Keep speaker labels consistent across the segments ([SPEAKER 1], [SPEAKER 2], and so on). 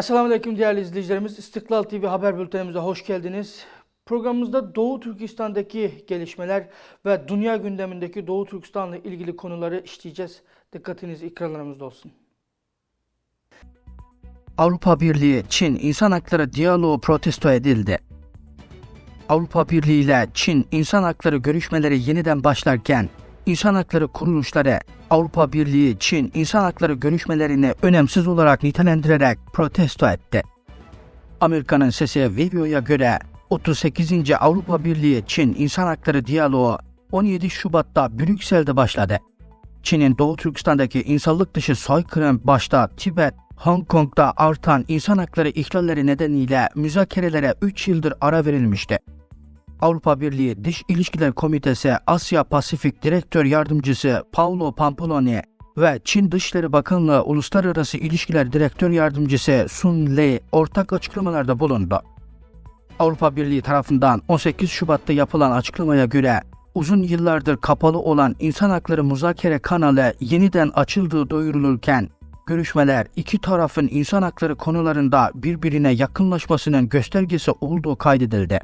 [SPEAKER 1] Esselamu Aleyküm değerli izleyicilerimiz. İstiklal TV haber bültenimize hoş geldiniz. Programımızda Doğu Türkistan'daki gelişmeler ve dünya gündemindeki Doğu Türkistan'la ilgili konuları işleyeceğiz. Dikkatiniz ekranlarımızda olsun. Avrupa Birliği Çin İnsan Hakları Diyaloğu protesto edildi. Avrupa Birliği ile Çin insan hakları görüşmeleri yeniden başlarken insan hakları kuruluşları Avrupa Birliği Çin insan hakları görüşmelerini önemsiz olarak nitelendirerek protesto etti. Amerika'nın sesi videoya göre 38. Avrupa Birliği Çin İnsan Hakları Diyaloğu 17 Şubat'ta Brüksel'de başladı. Çin'in Doğu Türkistan'daki insanlık dışı soykırım başta Tibet, Hong Kong'da artan insan hakları ihlalleri nedeniyle müzakerelere 3 yıldır ara verilmişti. Avrupa Birliği Dış İlişkiler Komitesi Asya Pasifik Direktör Yardımcısı Paolo Pampaloni ve Çin Dışişleri Bakanlığı Uluslararası İlişkiler Direktör Yardımcısı Sun Lei ortak açıklamalarda bulundu. Avrupa Birliği tarafından 18 Şubat'ta yapılan açıklamaya göre uzun yıllardır kapalı olan insan hakları muzakere kanalı yeniden açıldığı duyurulurken görüşmeler iki tarafın insan hakları konularında birbirine yakınlaşmasının göstergesi olduğu kaydedildi.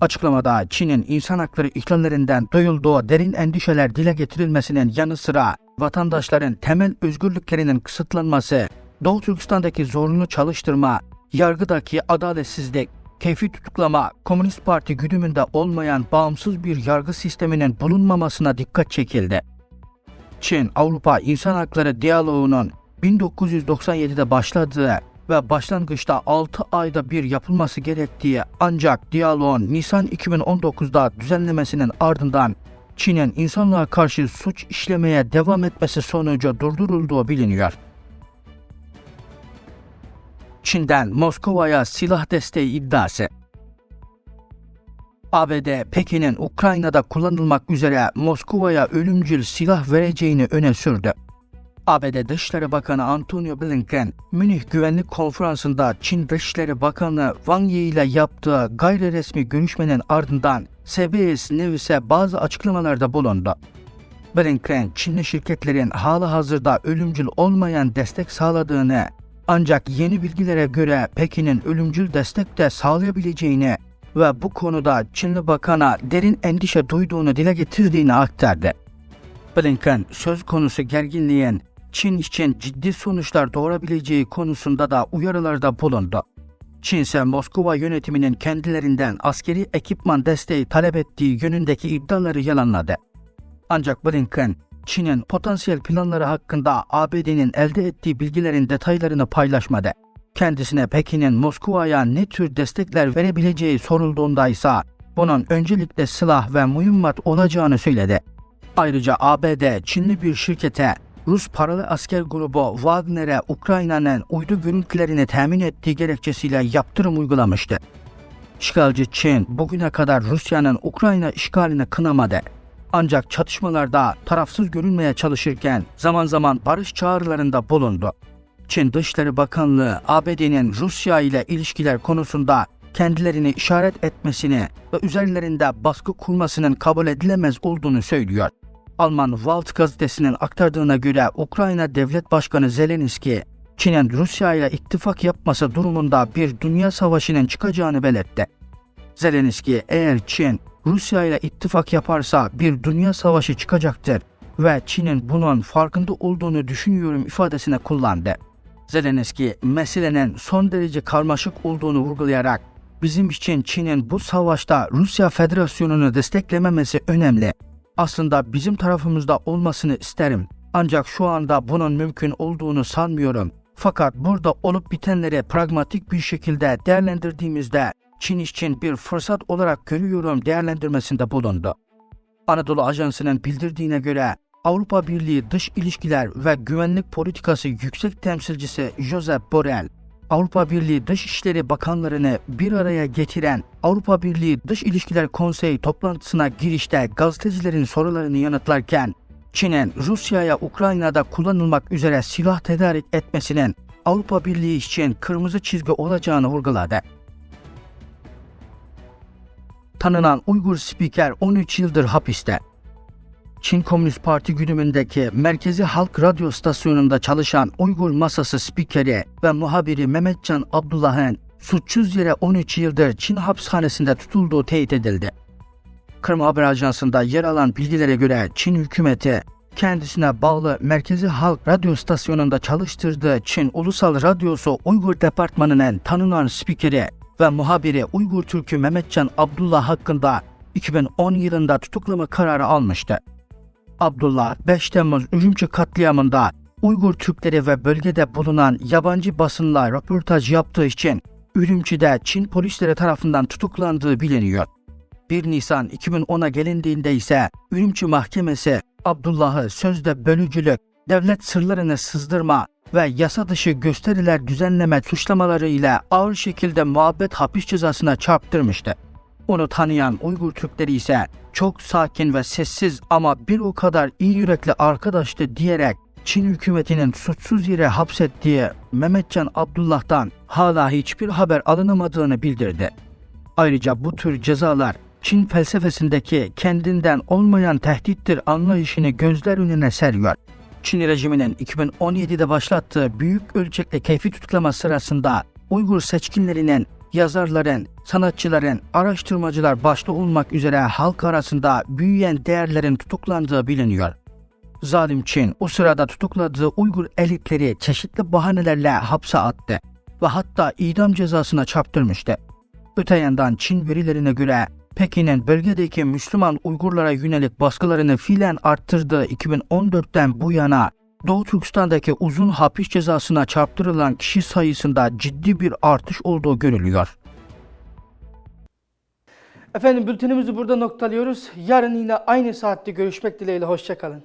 [SPEAKER 1] Açıklamada Çin'in insan hakları ihlallerinden duyulduğu derin endişeler dile getirilmesinin yanı sıra vatandaşların temel özgürlüklerinin kısıtlanması, Doğu Türkistan'daki zorunlu çalıştırma, yargıdaki adaletsizlik, keyfi tutuklama, Komünist Parti güdümünde olmayan bağımsız bir yargı sisteminin bulunmamasına dikkat çekildi. Çin, Avrupa İnsan Hakları Diyaloğu'nun 1997'de başladığı ve başlangıçta 6 ayda bir yapılması gerektiği ancak diyaloğun Nisan 2019'da düzenlemesinin ardından Çin'in insanlığa karşı suç işlemeye devam etmesi sonucu durdurulduğu biliniyor. Çin'den Moskova'ya silah desteği iddiası. ABD, Pekin'in Ukrayna'da kullanılmak üzere Moskova'ya ölümcül silah vereceğini öne sürdü. ABD Dışişleri Bakanı Antonio Blinken, Münih Güvenlik Konferansı'nda Çin Dışişleri Bakanı Wang Yi ile yaptığı gayri resmi görüşmenin ardından CBS News'e bazı açıklamalarda bulundu. Blinken, Çinli şirketlerin hala hazırda ölümcül olmayan destek sağladığını, ancak yeni bilgilere göre Pekin'in ölümcül destek de sağlayabileceğini ve bu konuda Çinli bakana derin endişe duyduğunu dile getirdiğini aktardı. Blinken söz konusu gerginliğin Çin için ciddi sonuçlar doğurabileceği konusunda da uyarılarda bulundu. Çin ise Moskova yönetiminin kendilerinden askeri ekipman desteği talep ettiği yönündeki iddiaları yalanladı. Ancak Blinken, Çin'in potansiyel planları hakkında ABD'nin elde ettiği bilgilerin detaylarını paylaşmadı. Kendisine Pekin'in Moskova'ya ne tür destekler verebileceği sorulduğunda ise bunun öncelikle silah ve mühimmat olacağını söyledi. Ayrıca ABD, Çinli bir şirkete Rus paralı asker grubu Wagner'e Ukrayna'nın uydu görüntülerini temin ettiği gerekçesiyle yaptırım uygulamıştı. İşgalci Çin bugüne kadar Rusya'nın Ukrayna işgalini kınamadı. Ancak çatışmalarda tarafsız görünmeye çalışırken zaman zaman barış çağrılarında bulundu. Çin Dışişleri Bakanlığı ABD'nin Rusya ile ilişkiler konusunda kendilerini işaret etmesini ve üzerlerinde baskı kurmasının kabul edilemez olduğunu söylüyor. Alman Welt gazetesinin aktardığına göre Ukrayna Devlet Başkanı Zelenski, Çin'in Rusya ile ittifak yapması durumunda bir dünya savaşının çıkacağını belirtti. Zelenski eğer Çin Rusya ile ittifak yaparsa bir dünya savaşı çıkacaktır ve Çin'in bunun farkında olduğunu düşünüyorum ifadesine kullandı. Zelenski meselenin son derece karmaşık olduğunu vurgulayarak bizim için Çin'in bu savaşta Rusya Federasyonu'nu desteklememesi önemli. Aslında bizim tarafımızda olmasını isterim. Ancak şu anda bunun mümkün olduğunu sanmıyorum. Fakat burada olup bitenleri pragmatik bir şekilde değerlendirdiğimizde Çin için bir fırsat olarak görüyorum değerlendirmesinde bulundu. Anadolu Ajansı'nın bildirdiğine göre Avrupa Birliği Dış İlişkiler ve Güvenlik Politikası Yüksek Temsilcisi Josep Borrell, Avrupa Birliği Dışişleri Bakanlarını bir araya getiren Avrupa Birliği Dış İlişkiler Konseyi toplantısına girişte gazetecilerin sorularını yanıtlarken Çin'in Rusya'ya Ukrayna'da kullanılmak üzere silah tedarik etmesinin Avrupa Birliği için kırmızı çizgi olacağını vurguladı. Tanınan Uygur spiker 13 yıldır hapiste. Çin Komünist Parti güdümündeki Merkezi Halk Radyo stasyonunda çalışan Uygur Masası spikeri ve muhabiri Mehmetcan Abdullah'ın suçsuz yere 13 yıldır Çin hapishanesinde tutulduğu teyit edildi. Kırım Haber Ajansı'nda yer alan bilgilere göre Çin hükümeti kendisine bağlı Merkezi Halk Radyo stasyonunda çalıştırdığı Çin Ulusal Radyosu Uygur Departmanı'nın tanınan spikeri ve muhabiri Uygur Türk'ü Mehmetcan Abdullah hakkında 2010 yılında tutuklama kararı almıştı. Abdullah 5 Temmuz Ürümçi katliamında Uygur Türkleri ve bölgede bulunan yabancı basınla röportaj yaptığı için Ürümçi'de Çin polisleri tarafından tutuklandığı biliniyor. 1 Nisan 2010'a gelindiğinde ise Ürümçi Mahkemesi Abdullah'ı sözde bölücülük, devlet sırlarını sızdırma ve yasa dışı gösteriler düzenleme suçlamaları ile ağır şekilde muhabbet hapis cezasına çarptırmıştı. Onu tanıyan Uygur Türkleri ise çok sakin ve sessiz ama bir o kadar iyi yürekli arkadaştı diyerek Çin hükümetinin suçsuz yere hapsettiği Mehmetcan Abdullah'tan hala hiçbir haber alınamadığını bildirdi. Ayrıca bu tür cezalar Çin felsefesindeki kendinden olmayan tehdittir anlayışını gözler önüne seriyor. Çin rejiminin 2017'de başlattığı büyük ölçekli keyfi tutuklama sırasında Uygur seçkinlerinin, yazarların, sanatçıların, araştırmacılar başta olmak üzere halk arasında büyüyen değerlerin tutuklandığı biliniyor. Zalim Çin o sırada tutukladığı Uygur elitleri çeşitli bahanelerle hapse attı ve hatta idam cezasına çarptırmıştı. Öte yandan Çin verilerine göre Pekin'in bölgedeki Müslüman Uygurlara yönelik baskılarını fiilen arttırdığı 2014'ten bu yana Doğu Türkistan'daki uzun hapis cezasına çarptırılan kişi sayısında ciddi bir artış olduğu görülüyor. Efendim bültenimizi burada noktalıyoruz. Yarın yine aynı saatte görüşmek dileğiyle. Hoşçakalın.